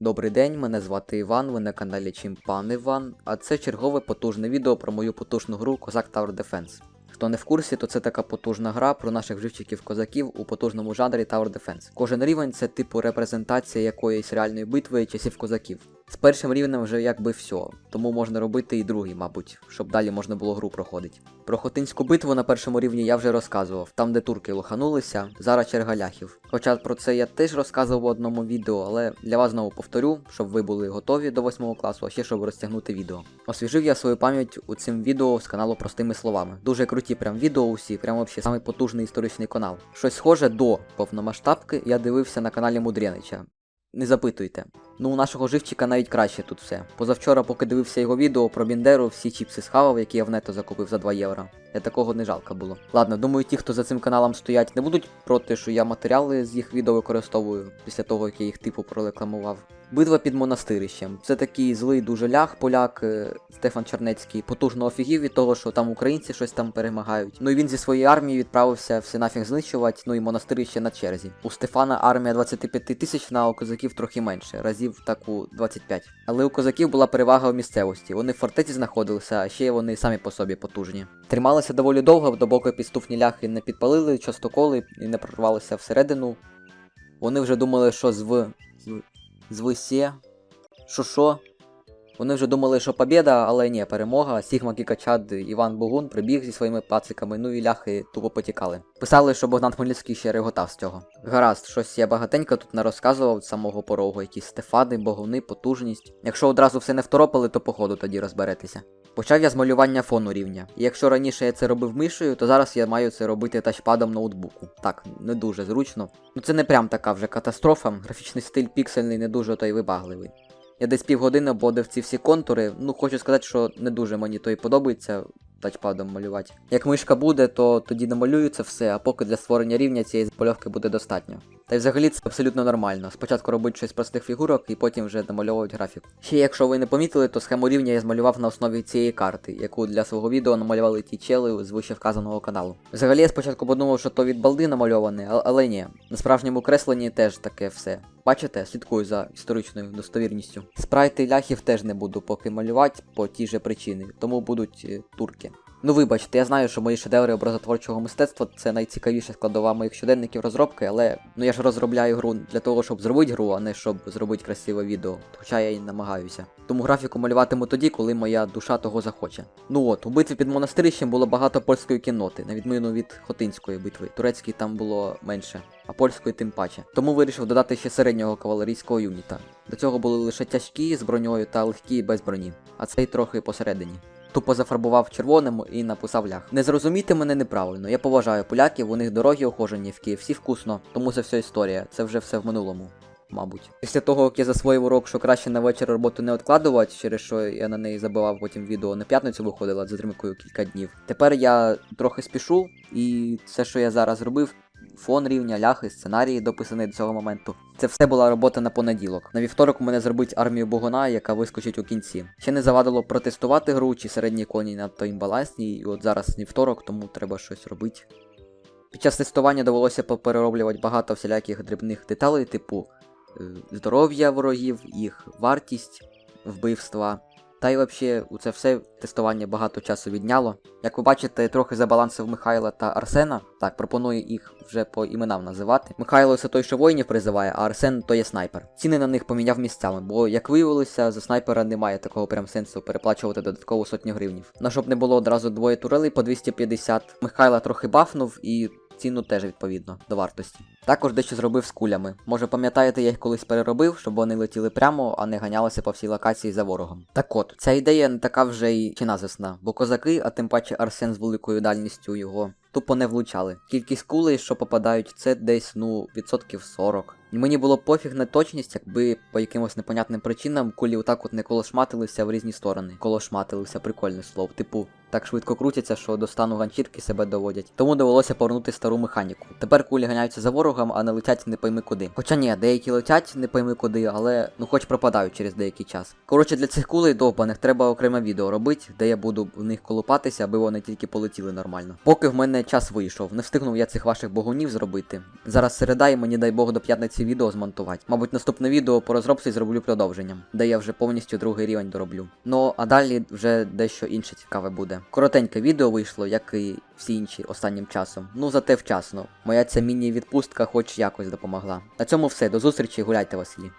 Добрий день, мене звати Іван, ви на каналі Чимпан Іван, а це чергове потужне відео про мою потужну гру Козак Tower Defense. Хто не в курсі, то це така потужна гра про наших живчиків-козаків у потужному жанрі Tower Defense. Кожен рівень це типу репрезентація якоїсь реальної битви часів козаків. З першим рівнем вже якби все, тому можна робити і другий, мабуть, щоб далі можна було гру проходити. Про Хотинську битву на першому рівні я вже розказував, там де турки лоханулися, зараз черга ляхів. Хоча про це я теж розказував в одному відео, але для вас знову повторю, щоб ви були готові до 8 класу, а ще щоб розтягнути відео. Освіжив я свою пам'ять у цим відео з каналу простими словами. Дуже круті прям відео усі, прям взагалі самий потужний історичний канал. Щось схоже до повномасштабки я дивився на каналі Мудрянича. Не запитуйте. Ну, у нашого живчика навіть краще тут все. Позавчора, поки дивився його відео про Біндеру, всі чіпси схавав, які я в нето закупив за 2 євро. Я такого не жалко було. Ладно, думаю, ті, хто за цим каналом стоять, не будуть проти, що я матеріали з їх відео використовую після того, як я їх типу прорекламував. Битва під монастирищем. Це такий злий дуже ляг, поляк е, Стефан Чернецький. Потужно офігів від того, що там українці щось там перемагають. Ну і він зі своєї армії відправився все нафіг знищувати, ну і монастирище на черзі. У Стефана армія 25 тисячна, а у козаків трохи менше, разів так таку 25. Але у козаків була перевага в місцевості. Вони в фортеці знаходилися, а ще вони самі по собі потужні. Трималися доволі довго, допоки підступні ляхи не підпалили частоколи і не прорвалися всередину. Вони вже думали, що зв... зв... звисе. Що що? Вони вже думали, що побєда, але ні, перемога. Сігма Кікачад Іван Бугун прибіг зі своїми пациками, ну і ляхи тупо потікали. Писали, що Богдан Хмельницький ще реготав з цього. Гаразд, щось я багатенько тут не розказував з самого порогу, якісь стефади, богуни, потужність. Якщо одразу все не второпали, то походу тоді розберетеся. Почав я з малювання фону рівня. І якщо раніше я це робив мишею, то зараз я маю це робити тачпадом ноутбуку. Так, не дуже зручно. Ну це не прям така вже катастрофа. Графічний стиль піксельний не дуже той вибагливий. Я десь півгодини обводив ці всі контури. Ну, хочу сказати, що не дуже мені то і подобається тачпадом малювати. Як мишка буде, то тоді намалюю це все, а поки для створення рівня цієї польовки буде достатньо. Та й взагалі це абсолютно нормально. Спочатку робити щось з простих фігурок і потім вже намальовують графіку. Ще якщо ви не помітили, то схему рівня я змалював на основі цієї карти, яку для свого відео намалювали ті чели з вище вказаного каналу. Взагалі я спочатку подумав, що то від балди намальоване, але ні. На справжньому кресленні теж таке все. Бачите, слідкую за історичною достовірністю. Спрайти ляхів теж не буду поки малювати по тій же причини, тому будуть е, турки. Ну вибачте, я знаю, що мої шедеври образотворчого мистецтва це найцікавіша складова моїх щоденників розробки, але ну я ж розробляю гру для того, щоб зробити гру, а не щоб зробити красиве відео. Хоча я й намагаюся. Тому графіку малюватиму тоді, коли моя душа того захоче. Ну от, у битві під монастирищем було багато польської кінноти, на відміну від хотинської битви. Турецької там було менше, а польської тим паче. Тому вирішив додати ще середнього кавалерійського юніта. До цього були лише тяжкі з броньою та легкі без броні, а цей трохи посередині. Тупо зафарбував червоним і написав лях. Не зрозумійте мене неправильно. Я поважаю поляків, у них дорогі охожені в Київ, всі вкусно, тому це все історія. Це вже все в минулому. Мабуть, після того, як я засвоїв урок, що краще на вечір роботу не відкладувати, через що я на неї забивав потім відео на п'ятницю виходила затримкою кілька днів. Тепер я трохи спішу, і все, що я зараз робив, фон рівня, ляхи, сценарії, дописані до цього моменту. Це все була робота на понеділок. На вівторок мене зробить армію Богуна, яка вискочить у кінці. Ще не завадило протестувати гру, чи середні коні надто імбалансні, і от зараз вівторок, тому треба щось робити. Під час тестування довелося поперероблювати багато всіляких дрібних деталей, типу е, здоров'я ворогів, їх вартість, вбивства. Та й взагалі у це все тестування багато часу відняло. Як ви бачите, трохи забалансив Михайла та Арсена. Так, пропоную їх вже по іменам називати. Михайло це той, що воїнів призиває, а Арсен то є снайпер. Ціни на них поміняв місцями, бо як виявилося, за снайпера немає такого прям сенсу переплачувати додаткову сотню гривнів. На щоб не було одразу двоє турелей по 250, Михайла трохи бафнув і. Ціну теж відповідно до вартості. Також дещо зробив з кулями. Може пам'ятаєте, я їх колись переробив, щоб вони летіли прямо, а не ганялися по всій локації за ворогом. Так от, ця ідея не така вже й чи назисна, бо козаки, а тим паче Арсен з великою дальністю його, тупо не влучали. Кількість кулей, що попадають, це десь ну відсотків 40. І мені було пофіг на точність, якби по якимось непонятним причинам кулі отак от не колошматилися в різні сторони. Колошматилися, прикольне слово. Типу, так швидко крутяться, що до стану ганчірки себе доводять. Тому довелося повернути стару механіку. Тепер кулі ганяються за ворогом. Ворогам, а не летять не пойми куди. Хоча ні, деякі летять не пойми куди, але ну хоч пропадають через деякий час. Коротше, для цих кулей довбаних треба окреме відео робити, де я буду в них колупатися, аби вони тільки полетіли нормально. Поки в мене час вийшов, не встигнув я цих ваших богунів зробити. Зараз середа і мені дай Бог до п'ятниці відео змонтувати. Мабуть, наступне відео по розробці зроблю продовженням, де я вже повністю другий рівень дороблю. Ну а далі вже дещо інше цікаве буде. Коротеньке відео вийшло, як і всі інші останнім часом. Ну зате вчасно. Моя ця міні-відпустка хоч якось допомогла. На цьому все. До зустрічі, гуляйте, Василі.